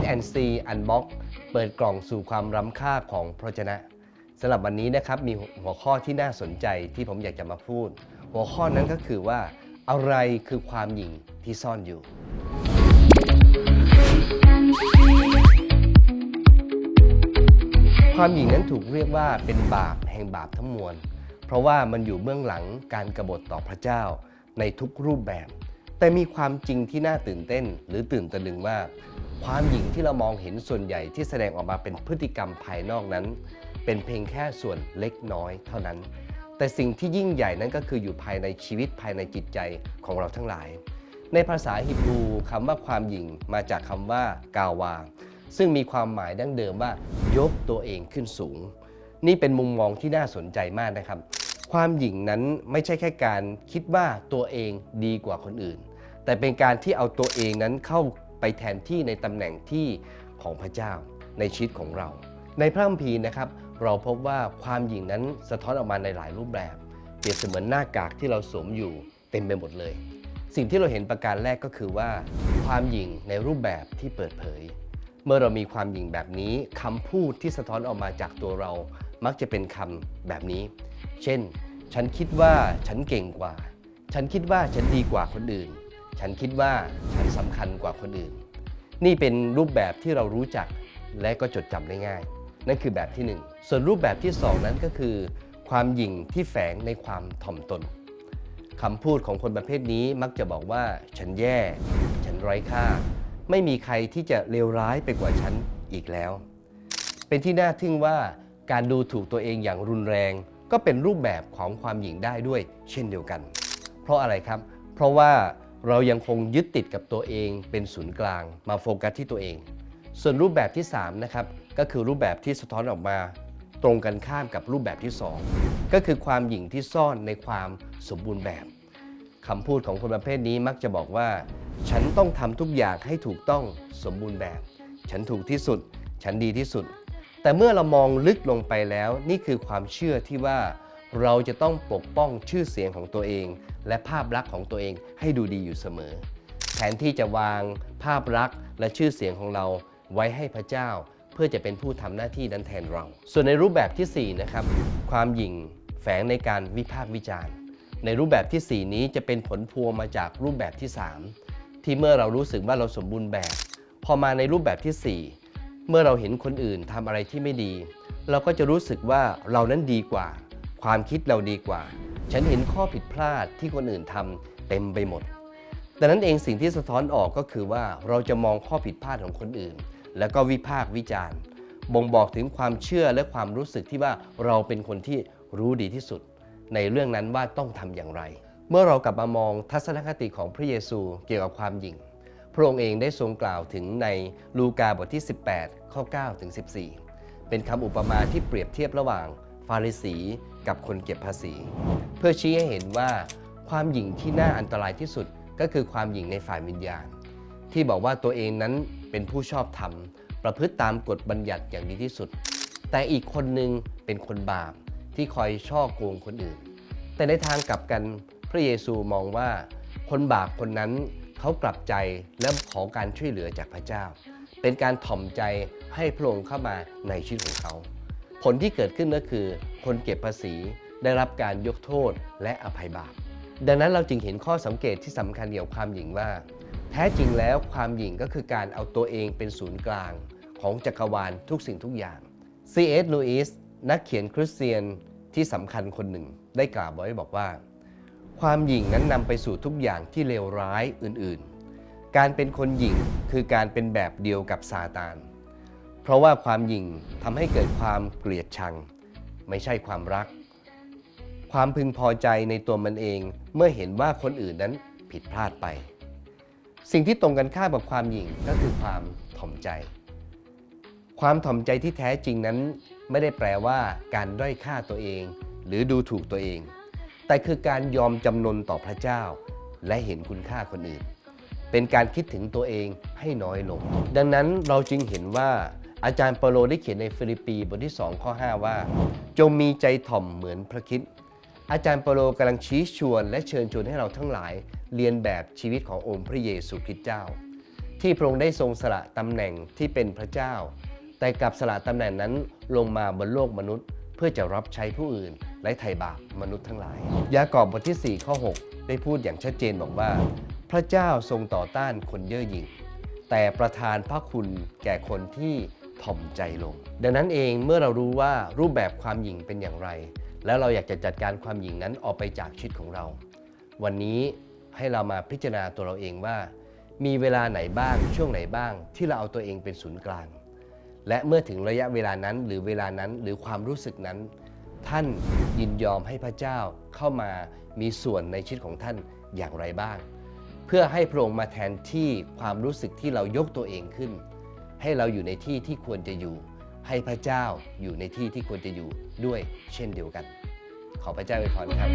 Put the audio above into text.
S&C Unbox เปิดกล่องสู่ความล้ำค่าของพระชนะสำหรับวันนี้นะครับมีหัวข้อที่น่าสนใจที่ผมอยากจะมาพูด หัวข้อนั้นก็คือว่าอะไรคือความหยิ่งที่ซ่อนอยู่ ความหยิ่งนั้นถูกเรียกว่าเป็นบาปแห่งบาปทั้งมวล เพราะว่ามันอยู่เบื้องหลังการกบฏต่อพระเจ้าในทุกรูปแบบ แต่มีความจริงที่น่าตื่นเต้น หรือตื่นตะลึงว่า ความหยิ่งที่เรามองเห็นส่วนใหญ่ที่แสดงออกมาเป็นพฤติกรรมภายนอกนั้น เป็นเพียงแค่ส่วนเล็กน้อยเท่านั้น แต่สิ่งที่ยิ่งใหญ่นั้นก็คืออยู่ภายในชีวิตภายในจิตใจของเราทั้งหลาย ในภาษาฮิบรูคำว่าความหยิ่งมาจากคำว่ากาวา ซึ่งมีความหมายดั้งเดิมว่ายกตัวเองขึ้นสูง นี่เป็นมุมมองที่น่าสนใจมากนะครับ ความหยิ่งนั้นไม่ใช่แค่การคิดว่าตัวเองดีกว่าคนอื่น แต่เป็นการที่เอาตัวเองนั้นเข้า ไปแทนที่ในตำแหน่งที่ของพระเจ้าในชีวิตของเรา ในพระคัมภีร์นะครับ เราพบว่าความหยิ่งนั้นสะท้อนออกมาในหลายรูปแบบ เปรียบเสมือนหน้ากากที่เราสวมอยู่เต็มไปหมดเลย สิ่งที่เราเห็นประการแรกก็คือว่า ความหยิ่งในรูปแบบที่เปิดเผย เมื่อเรามีความหยิ่งแบบนี้คำพูดที่สะท้อนออกมาจากตัวเรา มักจะเป็นคำแบบนี้ เช่น ฉันคิดว่าฉันเก่งกว่า ฉันคิดว่าฉันดีกว่าคนอื่น ฉันคิดว่าฉันสำคัญกว่าคนอื่น นี่เป็นรูปแบบที่เรารู้จักและก็จดจำได้ง่าย นั่นคือแบบที่หนึ่งส่วนรูปแบบที่สองนั้นก็คือ ความหยิ่งที่แฝงในความถ่อมตนคำพูดของคนประเภทนี้มักจะบอกว่า ฉันแย่ ฉันไร้ค่า ไม่มีใครที่จะเลวร้ายไปกว่าฉันอีกแล้ว เป็นที่น่าทึ่งว่าการดูถูกตัวเองอย่างรุนแรง ก็เป็นรูปแบบของความหยิ่งได้ด้วยเช่นเดียวกัน เพราะอะไรครับ เพราะว่า เรายังคงยึดติดกับตัวเองเป็นศูนย์กลาง มาโฟกัสที่ตัวเอง ส่วนรูปแบบที่3นะครับก็คือรูปแบบที่สะท้อนออกมา ตรงกันข้ามกับรูปแบบที่ 2 ก็คือความหยิ่งที่ซ่อนในความสมบูรณ์แบบคำพูดของคนประเภทนี้มักจะบอกว่า ฉันต้องทำทุกอย่างให้ถูกต้องสมบูรณ์แบบ ฉันถูกที่สุด ฉันดีที่สุด แต่เมื่อเรามองลึกลงไปแล้ว นี่คือความเชื่อที่ว่า เราจะต้องปกป้องชื่อเสียงของตัวเอง และภาพลักษณ์ของตัวเองให้ดูดีอยู่เสมอ แทนที่จะวางภาพลักษณ์และชื่อเสียงของเราไว้ให้พระเจ้า เพื่อจะเป็นผู้ทำหน้าที่นั้นแทนเรา ส่วนในรูปแบบทีสี่ 4 นะครับ ความหยิ่งแฝงในการวิพากษ์วิจารณ์ ในรูปแบบทีสี่ 4 นี้จะเป็นผลพวงมาจากรูปแบบที่ 3 ที่เมื่อเรารู้สึกว่าเราสมบูรณ์แบบ พอมาในรูปแบบทีสี่4 เมื่อเราเห็นคนอื่นทำอะไรที่ไม่ดี เราก็จะรู้สึกว่าเรานั้นดีกว่า ความคิดเราดีกว่า ฉันเห็นข้อผิดพลาดที่คนอื่นทำเต็มไปหมดดังนั้นเองสิ่งที่สะท้อนออกก็คือว่าเราจะมองข้อผิดพลาดของคนอื่น แล้วก็วิพากษ์วิจารณ์บ่งบอกถึงความเชื่อและความรู้สึกที่ว่าเราเป็นคนที่รู้ดีที่สุด ในเรื่องนั้นว่าต้องทำอย่างไร เมื่อเรากลับมามองทัศนคติของพระเยซูเกี่ยวกับความหยิ่ง พระองค์เองได้ทรงกล่าวถึงในลูกาบทที่ 18 ข้อ9ถึง14 เป็นคำอุปมาที่เปรียบเทียบระหว่างฟาริสี กับคนเก็บภาษี เพื่อชี้ให้เห็นว่าความหยิ่งที่น่าอันตรายที่สุดก็คือความหยิ่งในฝ่ายวิญญาณ ที่บอกว่าตัวเองนั้นเป็นผู้ชอบธรรม ประพฤติตามกฎบัญญัติอย่างดีที่สุด แต่อีกคนหนึ่งเป็นคนบาปที่คอยช่อโกงคนอื่น แต่ในทางกลับกันพระเยซูมองว่า คนบาปคนนั้นเขากลับใจและขอการช่วยเหลือจากพระเจ้า เป็นการถ่อมใจให้พระองค์เข้ามาในชีวิตของเขา ลที่เกิดขึ้นก็คือ คนเก็บภาษีได้รับการยกโทษและอภัยบาป ดังนั้นเราจึงเห็นข้อสังเกตที่สำคัญเกี่ยวกับความหยิ่งว่า แท้จริงแล้วความหยิ่งก็คือการเอาตัวเองเป็นศูนย์กลาง ของจักรวาลทุกสิ่งทุกอย่าง C.S. Lewis นักเขียนคริสเตียนที่สำคัญคนหนึ่งได้กล่าวไว้บอกว่า ความหยิ่งนั้นนำไปสู่ทุกอย่างที่เลวร้ายอื่นๆ การเป็นคนหยิ่งคือการเป็นแบบเดียวกับซาตาน เพราะว่าความหยิ่งทำให้เกิดความเกลียดชัง ไม่ใช่ความรัก ความพึงพอใจในตัวมันเองเมื่อเห็นว่าคนอื่นนั้นผิดพลาดไป สิ่งที่ตรงกันข้ามกับความหยิ่งก็คือความถ่อมใจ ความถ่อมใจที่แท้จริงนั้น ไม่ได้แปลว่าการด้อยค่าตัวเอง หรือดูถูกตัวเอง แต่คือการยอมจำนนต่อพระเจ้า และเห็นคุณค่าคนอื่น เป็นการคิดถึงตัวเองให้น้อยลง ดังนั้นเราจึงเห็นว่า อาจารย์เปโลได้เขียนในฟิลิปปีบทที่ 2 ข้อ 5 ว่า จงมีใจถ่อมเหมือนพระคิดอาจารย์เปโลกำลังชี้ชวนและเชิญชวนให้เราทั้งหลาย เรียนแบบชีวิตขององค์พระเยซูคริสต์เจ้า ที่พระองค์ได้ทรงสละตำแหน่งที่เป็นพระเจ้า แต่กลับสละตำแหน่งนั้นลงมาบนโลกมนุษย์ เพื่อจะรับใช้ผู้อื่น และไถ่บาปมนุษย์ทั้งหลาย ยากอบบทที่ 4 ข้อ 6 ได้พูดอย่างชัดเจนบอกว่า พระเจ้าทรงต่อต้านคนเย่อหยิ่งแต่ประทานพระคุณแก่คนที่ ถ่อมใจลง ดังนั้นเองเมื่อเรารู้ว่ารูปแบบความหยิ่งเป็นอย่างไร แล้วเราอยากจะจัดการความหยิ่งนั้นออกไปจากชีวิตของเรา วันนี้ให้เรามาพิจารณาตัวเราเองว่า มีเวลาไหนบ้างช่วงไหนบ้าง ที่เราเอาตัวเองเป็นศูนย์กลาง และเมื่อถึงระยะเวลานั้นหรือเวลานั้นหรือความรู้สึกนั้น ท่านยินยอมให้พระเจ้าเข้ามามีส่วนในชีวิตของท่านอย่างไรบ้าง เพื่อให้พระองค์มาแทนที่ความรู้สึกที่เรายกตัวเองขึ้น ให้เราอยู่ในที่ที่ควรจะอยู่ ให้พระเจ้าอยู่ในที่ที่ควรจะอยู่ด้วยเช่นเดียวกัน ขอพระเจ้าอวยพรนะครับ